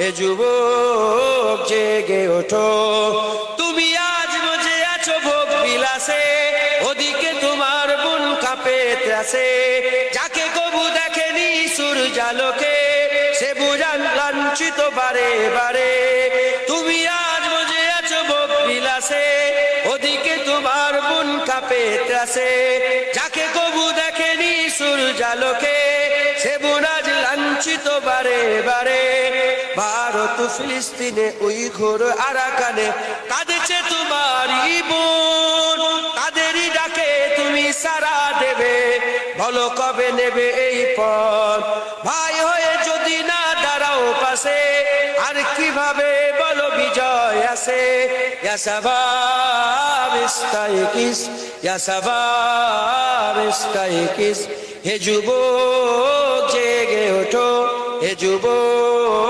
হে যুবক জেগে ওঠো। তুমি আজ মজে আছো ভোগ বিলাসে, ওদিকে তোমার বোন কাঁপে ত্রাসে যাকে কবু দেখেনি সুর সূর্যালোকে, সে বুঝান লাঞ্ছিত বারে বারে। তুমি আজ মজে আছো ভোগ বিলাসে, ওদিকে তোমার বোন কাঁপে ত্রাসে যাকে কবু দেখেনি সূর্যালোকে, সে বুনাজ লাঞ্ছিত বারে বারে। ভারত ফিলিস্তিনে ওই ঘোর আরাকানে। কাঁদেছে তোমারই বোন, তাদেরই ডাকে তুমি সারা দেবে। বলো কবে নেবে এই পথ? ভাই হয়ে যদি না দাঁড়াও পাশে, আর কীভাবে বলো বিজয় আসে? হে যুবক, জেগে ওঠো। হে ওঠো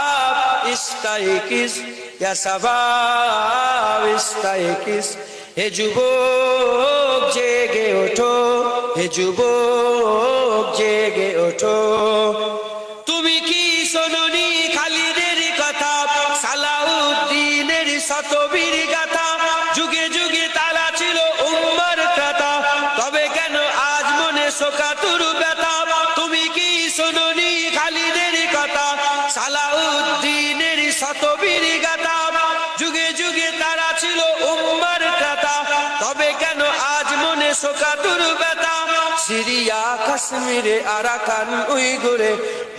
তুমি কি শোনি খালিদের কথা? সালাউদ্দিনের শতবীর গাথা। যুগে যুগে তারা ছিল উম্মার কথা। তবে কেন আজ মনে শোকাতুর ব্যথা? তুমি কি শোনি খালিদের কথা? সালাউদ্দিনের গাথা যুগে যুগে তারা ছিল উম্মার কথা তবে কেন আজ মনে সিরিয়া, কাশ্মীরে, আরাকান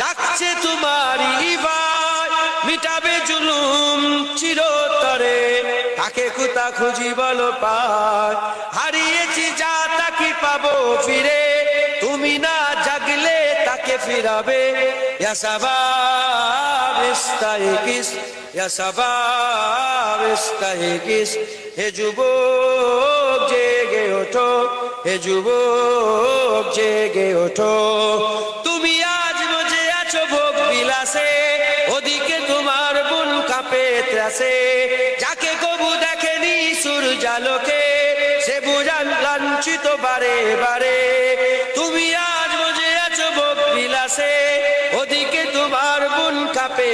ডাকছে তোমারই ভাই মিটাবে জুলুম চিরতরে। তাকে কুতা খুঁজি বলো পায় হারিয়েছি যা তাকে পাবো ফিরে? তাকে ফিরাবে। হে জেগে ওঠো, হে জেগে ওঠো। তুমি আজ মজে আছো ভোগ বিলাসে, ওদিকে তোমার বোন কাঁপে ত্রাসে। যাকে কবু দেখেনি সূর্যালোকে, সে বুঝান লাঞ্ছিত বারে বারে। বোন কাঁপে।